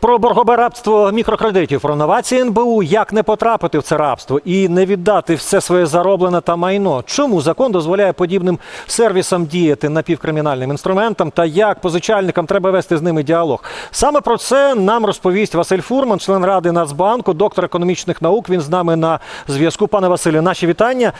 Про боргове рабство мікрокредитів, про новації НБУ, як не потрапити в це рабство і не віддати все своє зароблене та майно. Чому закон дозволяє подібним сервісам діяти напівкримінальним інструментам та як позичальникам треба вести з ними діалог? Саме про це нам розповість Василь Фурман, член ради Нацбанку, доктор економічних наук. Він з нами на зв'язку. Пане Василю, наші вітання.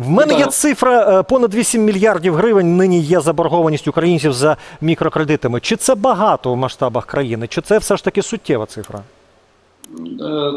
В мене є цифра е, понад 8 мільярдів гривень. Нині є заборгованість українців за мікрокредитами. Чи це багато в масштабах країни? Чи це все ж таки суттєва цифра? Е,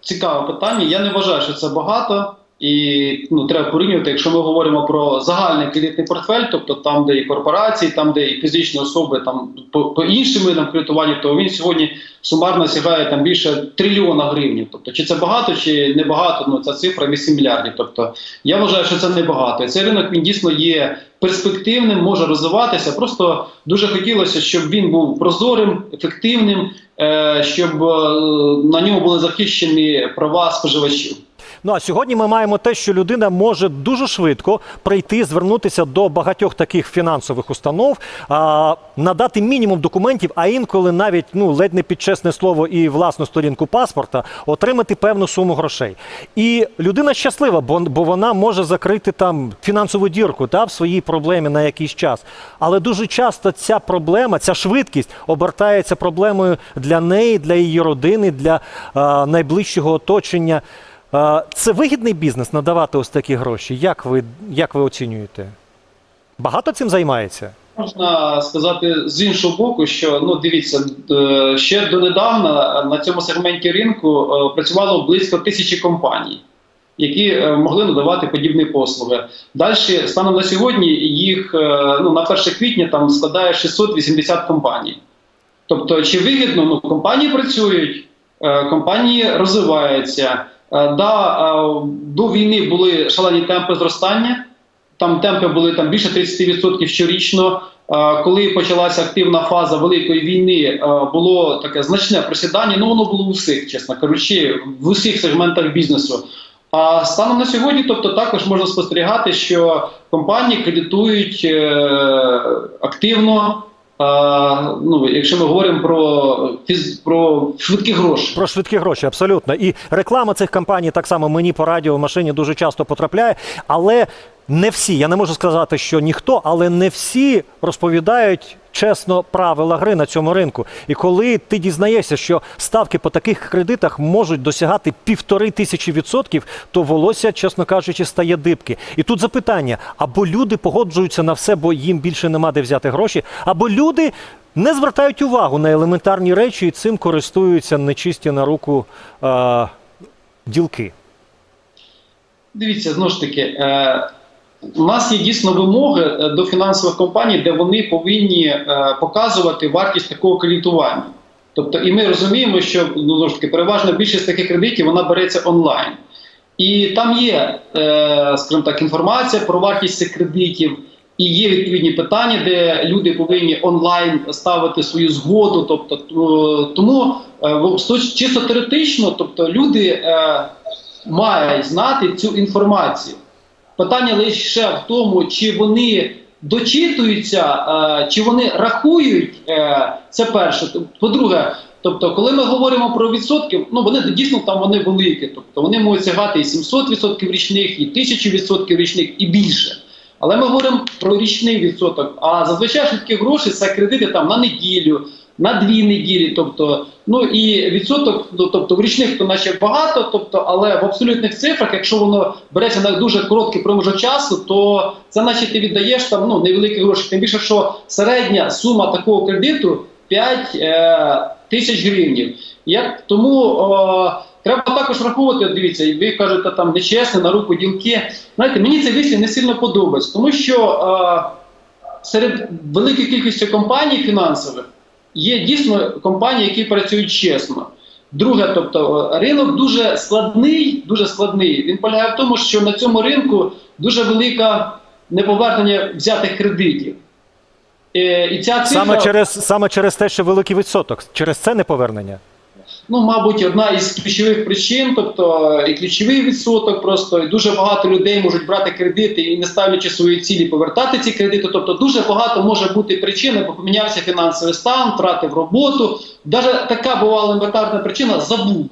Цікаве питання. Я не вважаю, що це багато. І ну, треба порівнювати, якщо ми говоримо про загальний кредитний портфель, тобто там, де і корпорації, там, де і фізичні особи, там по, по іншим видам кредитування, то він сьогодні сумарно сягає там більше трильйона гривень. Тобто, чи це багато, чи не багато, ну ця цифра 8 мільярдів. Тобто я вважаю, що це не багато. І цей ринок він дійсно є перспективним, може розвиватися. Просто дуже хотілося, щоб він був прозорим, ефективним, е, щоб е, на ньому були захищені права споживачів. Ну а сьогодні ми маємо те, що людина може дуже швидко прийти, звернутися до багатьох таких фінансових установ, а, надати мінімум документів, а інколи навіть ну ледь не під чесне слово і власну сторінку паспорта, отримати певну суму грошей. І людина щаслива, бо, бо вона може закрити там фінансову дірку та, в своїй проблемі на якийсь час. Але дуже часто ця проблема, ця швидкість обертається проблемою для неї, для її родини, для а, найближчого оточення. Е, Це вигідний бізнес надавати ось такі гроші. Як ви, як ви оцінюєте? Багато цим займається? Можна сказати з іншого боку, що ну дивіться, е, ще донедавна на цьому сегменті ринку е, працювало близько тисячі компаній, які е, могли надавати подібні послуги. Далі, станом на сьогодні, їх е, ну на 1 квітня там складає 680 компаній. Тобто, чи вигідно ну, компанії працюють, е, компанії розвиваються. Е, Да, е, до війни були шалені темпи зростання. Там темпи були там більше 30% щорічно. Е, Коли почалася активна фаза великої війни, було таке значне присідання. Ну воно було у всіх, чесно кажучи, в усіх сегментах бізнесу. А станом на сьогодні, тобто, також можна спостерігати, що компанії кредитують активно. Е, ну, якщо ми говоримо про фіз, про швидкі гроші. Про швидкі гроші, абсолютно. І реклама цих компаній так само мені по радіо в машині дуже часто потрапляє. Але не всі, я не можу сказати, що ніхто, але не всі розповідають чесно правила гри на цьому ринку. І коли ти дізнаєшся, що ставки по таких кредитах можуть досягати півтори тисячі відсотків, то волосся, чесно кажучи, стає дибки. І тут запитання: або люди погоджуються на все, бо їм більше нема де взяти гроші, або люди. Не звертають увагу на елементарні речі і цим користуються нечисті на руку е, ділки. Дивіться, знову ж таки, е, у нас є дійсно вимоги е, до фінансових компаній, де вони повинні е, показувати вартість такого кредитування. Тобто, і ми розуміємо, що ну, таки, переважна більшість таких кредитів вона береться онлайн. І там є, е, скажімо так, інформація про вартість цих кредитів, і є відповідні питання, де люди повинні онлайн ставити свою згоду. Тобто, тому чисто теоретично, тобто люди мають знати цю інформацію. Питання лише в тому, чи вони дочитуються, е, чи вони рахують е, це перше. По-друге, тобто, коли ми говоримо про відсотки, ну вони дійсно там вони великі. Тобто вони можуть сягати і 700% річних, і 1000% річних, і більше. Але ми говоримо про річний відсоток. А зазвичай швидкі гроші це кредити там на неділю, на дві неділі. Тобто, ну і відсоток, ну, тобто в річних то наче багато, тобто, але в абсолютних цифрах, якщо воно береться на дуже короткий проміжок часу, то це наче ти віддаєш там ну невеликі гроші. Тим більше, що середня сума такого кредиту 5 е, тисяч гривень. Як тому. О, Треба також враховувати, от дивіться, ви кажете там нечесне на руку ділки. Знаєте, мені цей вислів не сильно подобається, тому що е, серед великої кількості компаній фінансових є дійсно компанії, які працюють чесно. Друге, тобто ринок дуже складний, дуже складний. Він полягає в тому, що на цьому ринку дуже велика неповернення взятих кредитів. Е, і ця цифра... Саме через, саме через те, що великий відсоток, через це неповернення. Ну, мабуть, одна із ключових причин, тобто і ключовий відсоток, просто і дуже багато людей можуть брати кредити і не ставлячи свої цілі, повертати ці кредити. Тобто, дуже багато може бути причин, бо помінявся фінансовий стан, втратив роботу. Навіть така бувала елементарна причина забув.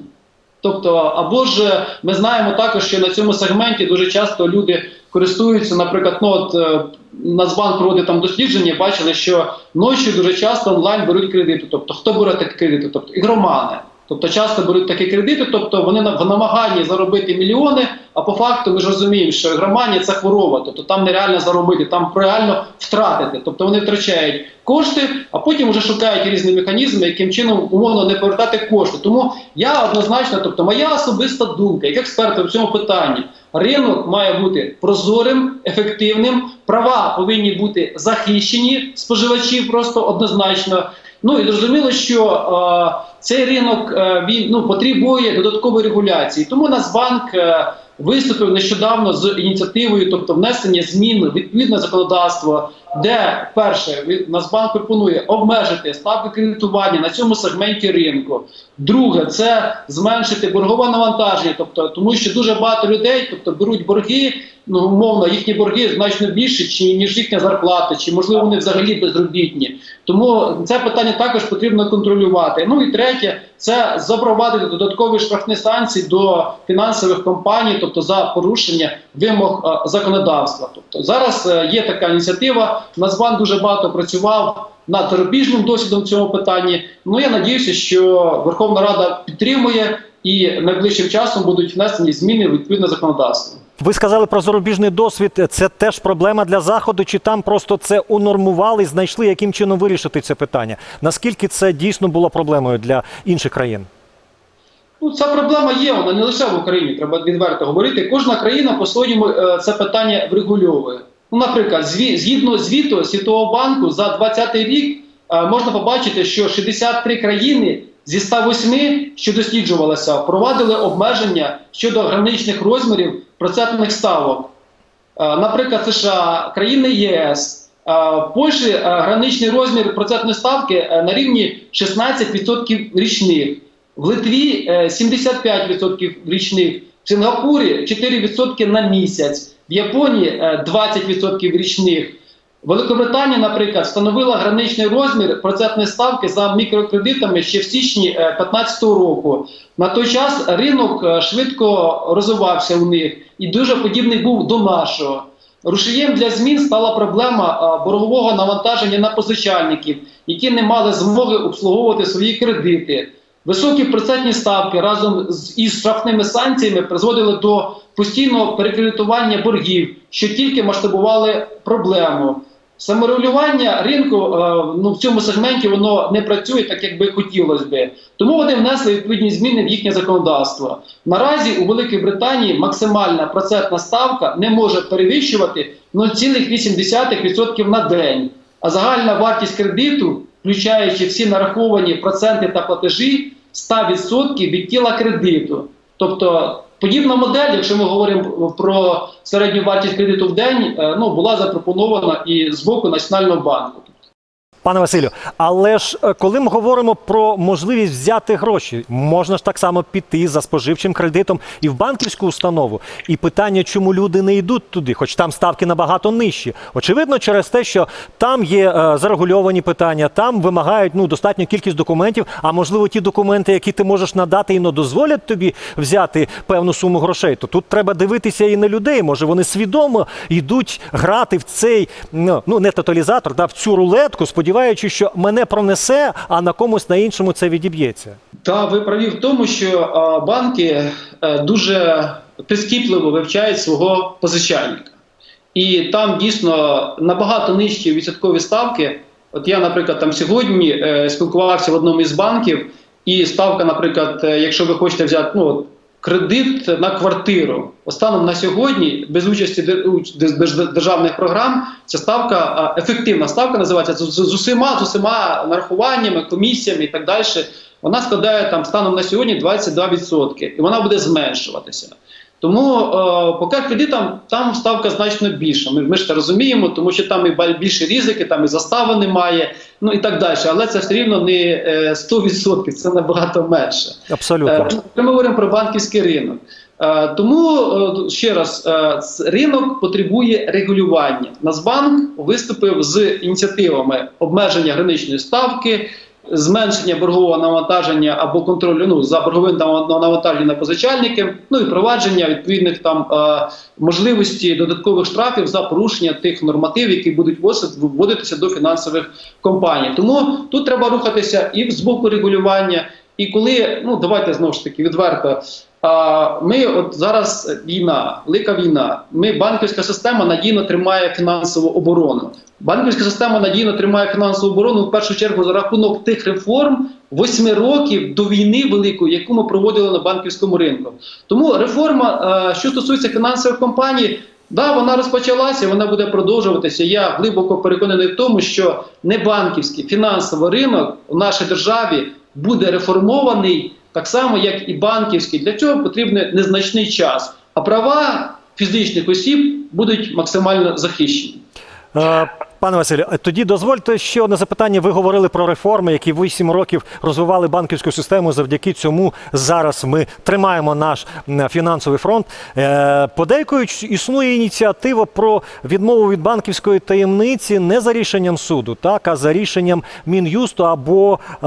Тобто, або ж ми знаємо також, що на цьому сегменті дуже часто люди користуються, наприклад, ну от е, Нацбанк проводить там дослідження, бачили, що ночі дуже часто онлайн беруть кредити. Тобто, хто бере такі кредити? Тобто ігромани. Тобто часто беруть такі кредити, тобто вони в намаганні заробити мільйони, а по факту ми ж розуміємо, що ігроманія це хвороба, тобто там нереально заробити, там реально втратити. Тобто вони втрачають кошти, а потім вже шукають різні механізми, яким чином умовно не повертати кошти. Тому я однозначно, тобто моя особиста думка, як експерта в цьому питанні, ринок має бути прозорим, ефективним, права повинні бути захищені споживачів просто однозначно. Ну і зрозуміло, що е, цей ринок е, він ну потребує додаткової регуляції. Тому Нацбанк е, виступив нещодавно з ініціативою, тобто внесення змін відповідне законодавство, де перше Нацбанк пропонує обмежити ставки кредитування на цьому сегменті ринку. Друге, це зменшити боргове навантаження, тобто тому, що дуже багато людей, тобто беруть борги. Ну, умовно, їхні борги значно більше, чи ніж їхня зарплата, чи можливо вони взагалі безробітні. Тому це питання також потрібно контролювати. Ну і третє, це запровадити додаткові штрафні санкції до фінансових компаній, тобто за порушення вимог е, законодавства. Тобто зараз е, є така ініціатива. Нацбанк дуже багато працював над зарубіжним досвідом в цьому питанні. Ну я надіюся, що Верховна Рада підтримує і найближчим часом будуть внесені зміни відповідне законодавство. Ви сказали про зарубіжний досвід. Це теж проблема для заходу, чи там просто це унормували, знайшли, яким чином вирішити це питання? Наскільки це дійсно було проблемою для інших країн? Ну, ця проблема є, вона не лише в Україні, треба відверто говорити. Кожна країна по-своєму е, це питання врегульовує. Ну, наприклад, згідно звіту Світового банку за 2020 рік е, можна побачити, що 63 країни зі 108, що досліджувалися, впровадили обмеження щодо граничних розмірів процентних ставок. Е, Наприклад, США, країни єС, е, в Польщі е, граничний розмір процентної ставки на рівні 16% річних, в Литві е, 75% річних, в Сингапурі 4% на місяць, в Японії е, 20% річних. Великобританія, наприклад, встановила граничний розмір процентної ставки за мікрокредитами ще в січні 2015 року. На той час ринок е, швидко розвивався у них і дуже подібний був до нашого. Рушієм для змін стала проблема е, боргового навантаження на позичальників, які не мали змоги обслуговувати свої кредити. Високі процентні ставки разом з із штрафними санкціями призводили до постійного перекредитування боргів, що тільки масштабували проблему. Саморегулювання ринку е, ну, в цьому сегменті воно не працює так, як би хотілося би. Тому вони внесли відповідні зміни в їхнє законодавство. Наразі у Великій Британії максимальна процентна ставка не може перевищувати 0,8% на день, а загальна вартість кредиту, включаючи всі нараховані проценти та платежі, 100% від тіла кредиту. Тобто подібна модель, якщо ми говоримо про середню вартість кредиту в день, е, ну була запропонована і з боку Національного банку. Пане Василю, але ж е, коли ми говоримо про можливість взяти гроші, можна ж так само піти за споживчим кредитом і в банківську установу. І питання, чому люди не йдуть туди, хоч там ставки набагато нижчі. Очевидно, через те, що там є е, зарегульовані питання, там вимагають ну достатню кількість документів. А можливо, ті документи, які ти можеш надати, і не дозволять тобі взяти певну суму грошей. То тут треба дивитися і на людей. Може, вони свідомо йдуть грати в цей ну не тоталізатор, да, в цю рулетку, сподіваючись, що мене пронесе, а на комусь на іншому це відіб'ється. Та ви праві в тому, що е, банки е, дуже прискіпливо вивчають свого позичальника. І там дійсно набагато нижчі відсоткові ставки. От я, наприклад, там сьогодні е, спілкувався в одному із банків, і ставка, наприклад, е, якщо ви хочете взяти ну, кредит на квартиру, Останом на сьогодні, без участі де- уч- де- держ- державних програм, ця ставка ефективна ставка називається з, з усіма з усіма нарахуваннями, комісіями і так далі. Вона складає там станом на сьогодні 22%, і вона буде зменшуватися. Тому е, по кредитам там ставка значно більша. Ми, ми ж це розуміємо, тому що там і більше ризики, там і застави немає, ну і так далі. Але це все рівно не е, 100%, це набагато менше. Абсолютно. Е, Ми говоримо про банківський ринок. Е, Тому е, ще раз, е, ринок потребує регулювання. Нацбанк виступив з ініціативами обмеження граничної ставки, зменшення боргового навантаження або контролю ну, за борговим нав- навантаженням на позичальники, ну і провадження відповідних там е, можливості додаткових штрафів за порушення тих нормативів, які будуть вводитися до фінансових компаній. Тому тут треба рухатися і з боку регулювання. І коли, ну давайте знову ж таки відверто. Ми от зараз війна, велика війна. Ми банківська система надійно тримає фінансову оборону. Банківська система надійно тримає фінансову оборону в першу чергу за рахунок тих реформ восьми років до війни великої, яку ми проводили на банківському ринку. Тому реформа, е, що стосується фінансових компаній, да, вона розпочалася, вона буде продовжуватися. Я глибоко переконаний в тому, що не банківський фінансовий ринок у нашій державі буде реформований так само, як і банківський. Для цього потрібен незначний час. А права фізичних осіб будуть максимально захищені. Пане Василю, е, тоді дозвольте ще одне запитання. Ви говорили про реформи, які 8 років розвивали банківську систему. Завдяки цьому зараз ми тримаємо наш фінансовий фронт. Е, Подейкують, існує ініціатива про відмову від банківської таємниці не за рішенням суду, так а за рішенням мін'юсту або е,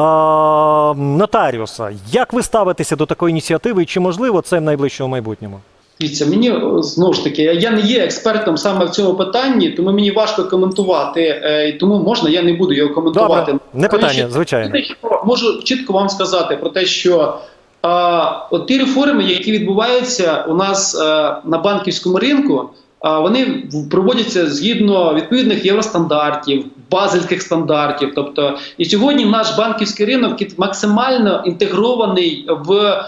нотаріуса. Як ви ставитеся до такої ініціативи, і чи можливо це в найближчому майбутньому? Дивіться, мені знову ж таки, я не є експертом саме в цьому питанні, тому мені важко коментувати. е, і тому можна, я не буду його коментувати. Добре, не питання, звичайно. те, що Можу чітко вам сказати про те, що а, от ті реформи, які відбуваються у нас а, на банківському ринку, а, вони проводяться згідно відповідних євростандартів, базельських стандартів. Тобто, і сьогодні наш банківський ринок максимально інтегрований в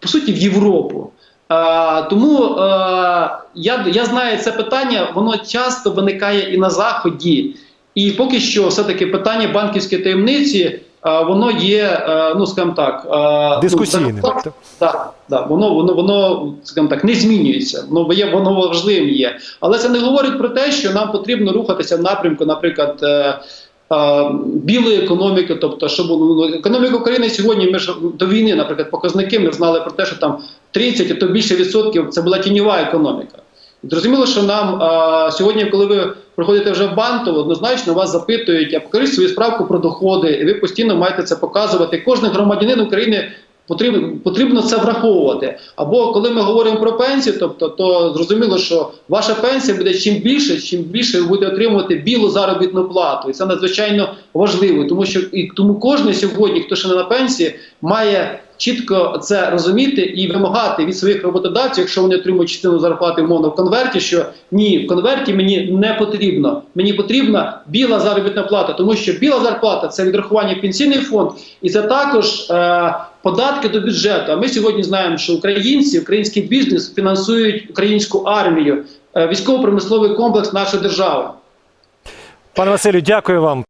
по суті в Європу. А, тому е, я, я знаю це питання, воно часто виникає і на заході. І поки що, все-таки питання банківської таємниці, е, воно є, е, ну скажімо так, е, Дискусійним. Ну, так, так, так, воно, воно, воно, скажімо так, не змінюється. Воно є, воно важливим є. Але це не говорить про те, що нам потрібно рухатися в напрямку, наприклад. е, е, Білої економіки, тобто, щоб ну, економіка України сьогодні, ми ж до війни, наприклад, показники, ми знали про те, що там 30, а то більше відсотків це була тіньова економіка. Зрозуміло, що нам а, сьогодні, коли ви приходите вже в банк, однозначно вас запитують, а покажіть свою справку про доходи, і ви постійно маєте це показувати. Кожен громадянин України потрібно, потрібно це враховувати. Або коли ми говоримо про пенсію, тобто, то зрозуміло, що ваша пенсія буде чим більше, чим більше ви будете отримувати білу заробітну плату. І це надзвичайно важливо, тому що і тому кожен сьогодні, хто ще не на пенсії, має чітко це розуміти і вимагати від своїх роботодавців, якщо вони отримують частину зарплати умовно в конверті, що ні, в конверті мені не потрібно. Мені потрібна біла заробітна плата, тому що біла зарплата це відрахування пенсійний фонд, і це також е, податки до бюджету. А ми сьогодні знаємо, що українці, український бізнес фінансують українську армію, е, військово-промисловий комплекс нашої держави. Пане Василю, дякую вам.